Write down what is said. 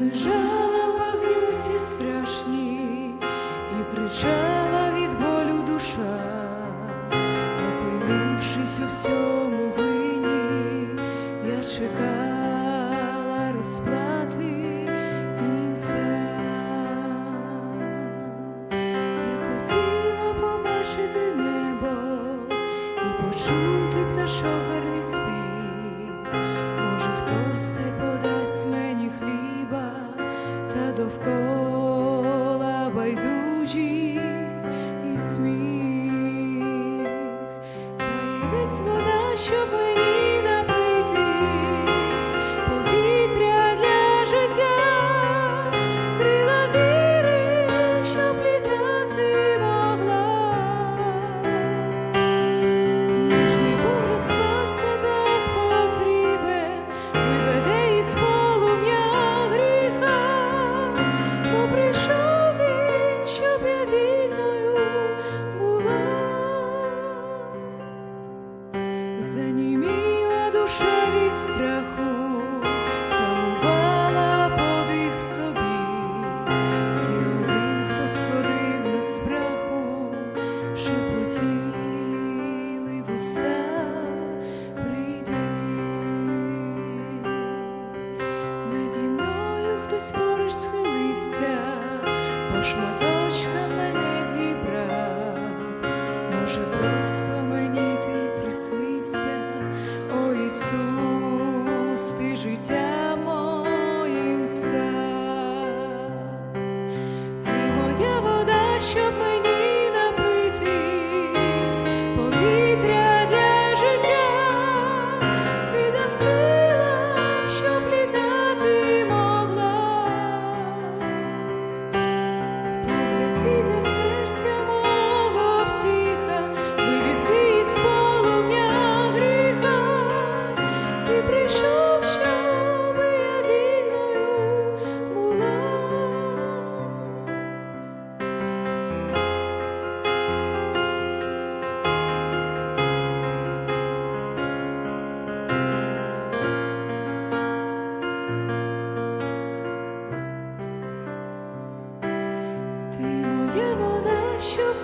лежала в багнюці страшні і кричала від болю душа, опинившись у всьому винні, я чекала розплати кінця. Я хотіла побачити небо і почути пташогарний спів. Довкола байдужість Заніміла душа від страху, тамувала подих в собі. Є один, хто створив нас праху, шепотіли вуста, прийди. Наді мною хтось поруч схилився, по шматочкам мене зібрав, যাব না সুখ